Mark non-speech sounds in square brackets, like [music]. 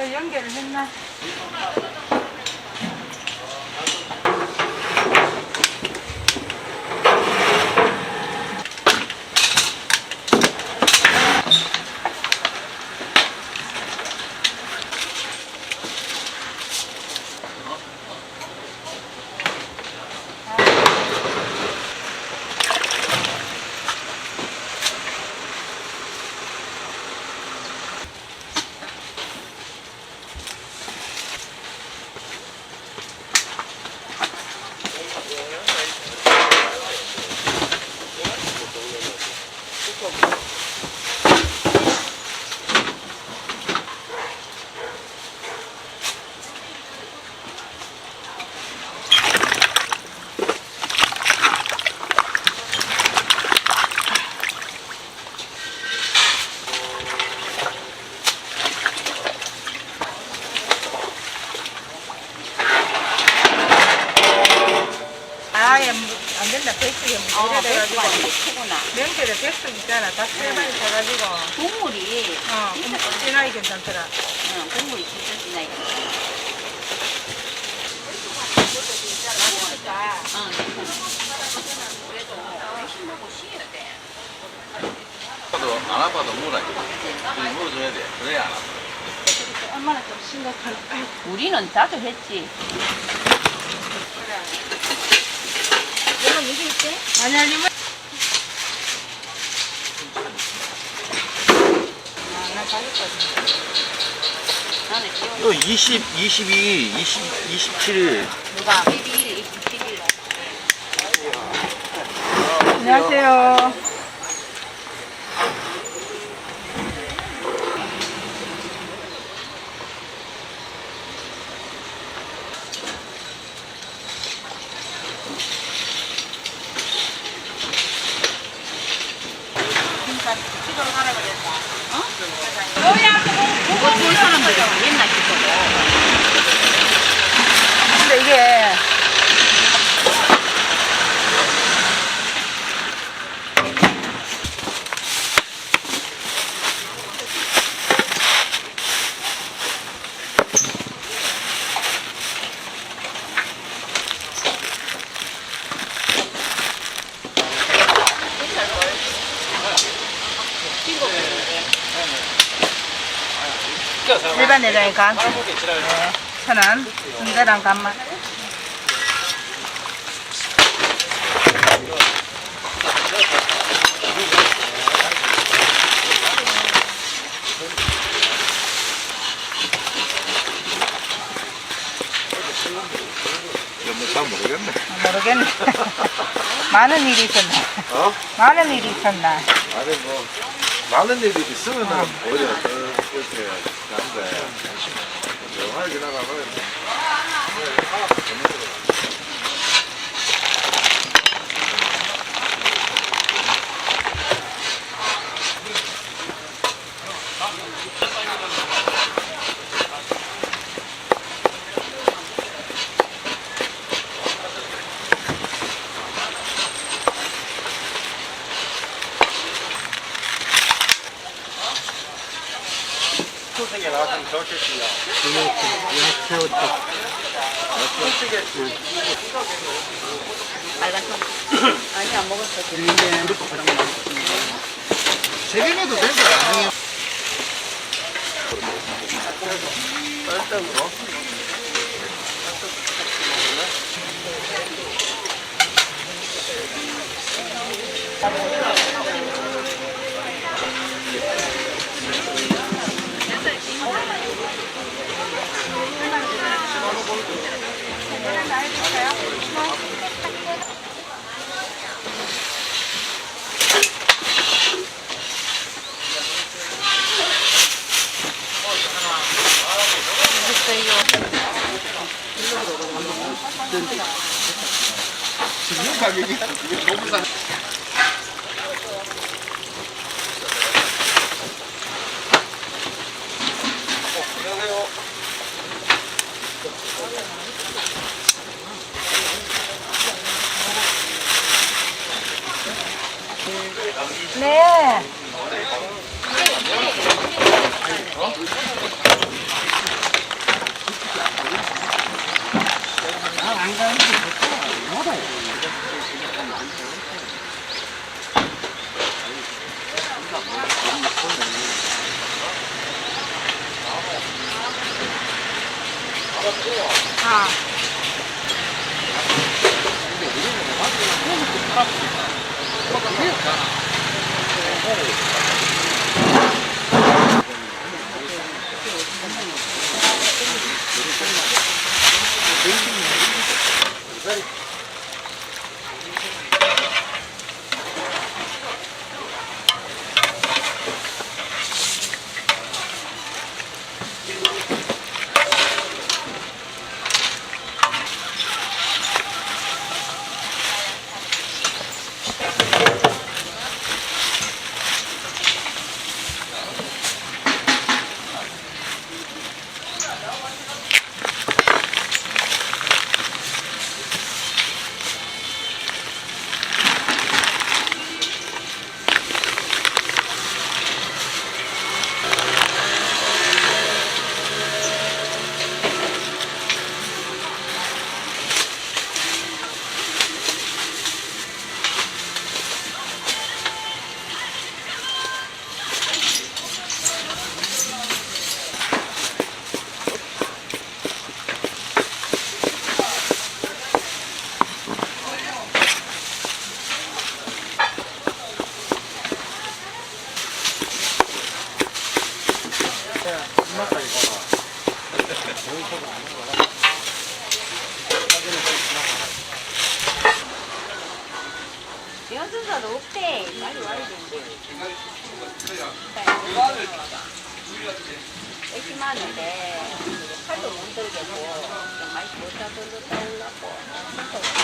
연결을 했나? 안 된다. 백숙이 어, 문제가 돼가지고. 배수가 이게 크구나. 명절에 백숙 있잖아. 다 세 마리 사가지고. 국물이 어, 진짜 진하게 괜찮더라. 응, 국물이 진짜 진하게. 아파도 안 아파도 물어야 돼. 물어줘야 돼. 그래야 안 아파. 얼마나 좀 심각한. 우리는 자주 했지. 이건 이게 있대? 아니, 아니면. 아, 나 가질 거지. 나는 기억 이거 20, 22, 20, 27일. 누가 12일, 21일. 안녕하세요. 그거 볼 사람들이 맨날 기도고. 근데 이게. 일반 내장이 간. 네. 천원. 순대랑 간만. 잘 모르겠네. 모르겠네. [laughs] 많은 일이 있었나? 어? 많은 일이 있었나? 아니 뭐 많은 일이 있으면은 오히려 더 이렇게 난데 조용하게 지나가면 나왔으면 좋겠지요. 빨간 통. 아니, 안 먹었어. 세경에도 된다. 지금 가격이 너무 싸. 네. 아, 안 가요. 아. 연수사 도 없대. 빨리 와야 되는데. 애기 많은데 팔도 못 들겠고 좀 많이 못 잡을렀다 올라고